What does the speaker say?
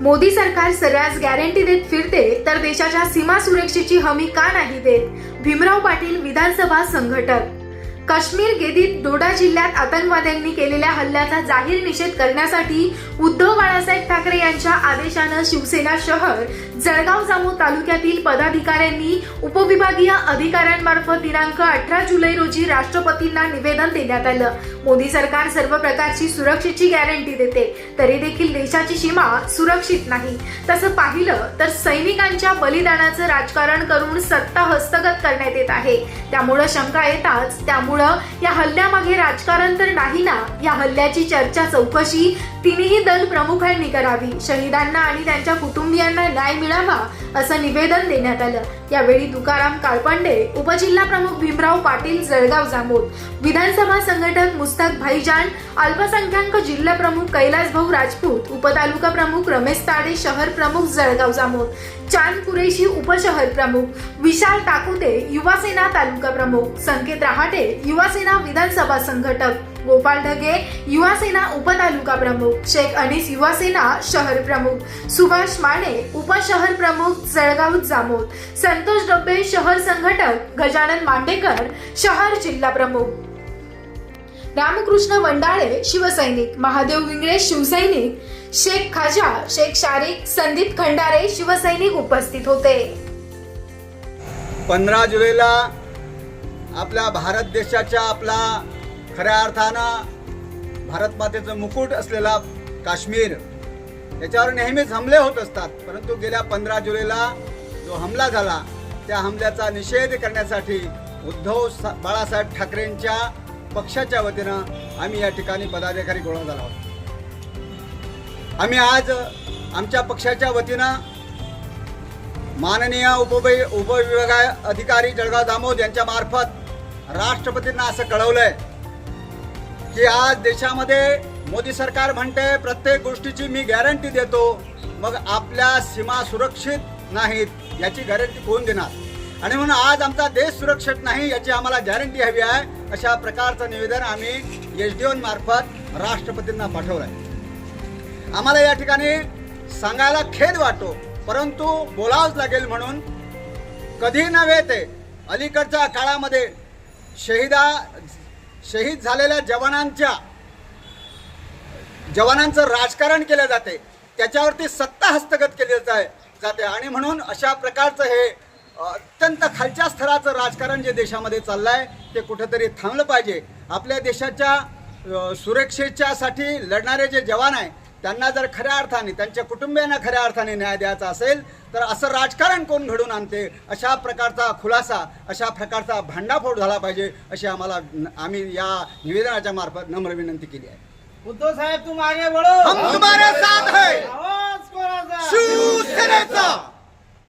मोदी सरकार सगळ्याच गॅरंटी देत फिरते तर देशाच्या सीमा सुरक्षेची हमी का नाही देत? भीमराव पाटील विधानसभा संघटक काश्मीर गेदीत डोडा जिल्ह्यात आतंकवाद्यांनी केलेल्या हल्ल्याचा जाहीर निषेध करण्यासाठी उद्धव बाळासाहेब ठाकरे यांच्या आदेशानं शिवसेना शहर जळगाव जामो तालुक्यातील पदाधिकाऱ्यांनी उपविभागीय अधिकाऱ्यांमार्फत दिनांक अठरा जुलै रोजी राष्ट्रपतींना निवेदन देण्यात आलं. मोदी सरकार सर्व प्रकारची सुरक्षेची गॅरंटी देते तरी देखील देशाची सीमा सुरक्षित नाही. तसं पाहिलं तर सैनिकांच्या बलिदानाचं राजकारण करून सत्ता हस्तगत करण्यात येत आहे. त्यामुळं शंका येताच त्यामुळे या हल्ल्यामागे राजकारण तर नाही ना? या हल्ल्याची चर्चा चौकशी तिन्ही दल प्रमुखांनी करावी. शहीदांना आणि त्यांच्या कुटुंबियांना न्याय मिळावा असं निवेदन देण्यात आलं. यावेळी तुकाराम काळपांडे उपजिल्हा प्रमुख भीमराव पाटील जळगाव जामोद विधानसभा संघटक मुस्ताक भाईजान अल्पसंख्याक जिल्हा प्रमुख कैलास भाऊ राजपूत उपतालुका प्रमुख रमेश ताडे शहर प्रमुख जळगाव जामोद चांद कुरेशी उपशहर प्रमुख विशाल टाकुते युवासेना तालुका प्रमुख संकेत रहाटे युवासेना विधानसभा संघटक गोपाल ढगे युवासेना उपतालुका प्रमुख शेख अनिस युवासेना शहर प्रमुख सुभाष माने उपशहर प्रमुख जळगाव जामोद संतोष डब्बे शहर संघटक गजानन मांडेकर शहर जिल्हा प्रमुख. रामकृष्ण वंडाळे शिवसैनिक महादेव विंगळे शिवसैनिक शेख खाजा शेख शारिक संदीप खंडारे शिवसैनिक उपस्थित होते. पंधरा जुलैला आपल्या भारत देशाच्या आपला खऱ्या अर्थानं भारत मातेचं मुकुट असलेला काश्मीर याच्यावर नेहमीच हमले होत असतात. परंतु गेल्या पंधरा जुलैला जो हमला झाला त्या हमल्याचा निषेध करण्यासाठी उद्धव सा- बाळासाहेब ठाकरेंच्या पक्षाच्या वतीनं आम्ही या ठिकाणी पदाधिकारी गोळा झाला आहोत आम्ही आज आमच्या पक्षाच्या वतीनं माननीय उपवि उपविभागा अधिकारी जळगाव दामोद यांच्या मार्फत राष्ट्रपतींना असं कळवलंय की आज देशामध्ये मोदी सरकार म्हणते प्रत्येक गोष्टीची मी गॅरंटी देतो मग आपल्या सीमा सुरक्षित नाहीत याची गॅरंटी कोण देणार? आणि म्हणून आज आमचा देश सुरक्षित नाही याची आम्हाला गॅरंटी हवी आहे अशा प्रकारचं निवेदन आम्ही एच डी मार्फत राष्ट्रपतींना पाठवलं आहे आम्हाला या ठिकाणी सांगायला खेद वाटतो परंतु बोलावंच लागेल म्हणून कधी नव्हे ते अलीकडच्या काळामध्ये शहीदा शहीद झालेल्या जवानांच्या जवानांचं राजकारण केलं जाते. त्याच्यावरती सत्ता हस्तगत केली जाय जाते. आणि म्हणून अशा प्रकारचं हे अत्यंत खालच्या स्तराचं राजकारण जे देशामध्ये चाललं आहे ते कुठेतरी थांबलं पाहिजे. आपल्या देशाच्या सुरक्षेच्यासाठी लढणारे जे जवान आहे त्यांना जर खऱ्या अर्थाने त्यांच्या कुटुंबियांना खऱ्या अर्थाने न्याय द्यायचा असेल तर असं राजकारण कोण घडून आणते? अशा प्रकारचा खुलासा अशा प्रकारचा भांडाफोड झाला पाहिजे अशी आम्हाला आम्ही या निवेदनाच्या मार्फत नम्र विनंती केली आहे. उद्धव साहेब तुम आगे बढ़ो हम तुम्हारे साथ है। शिवसेनेचा!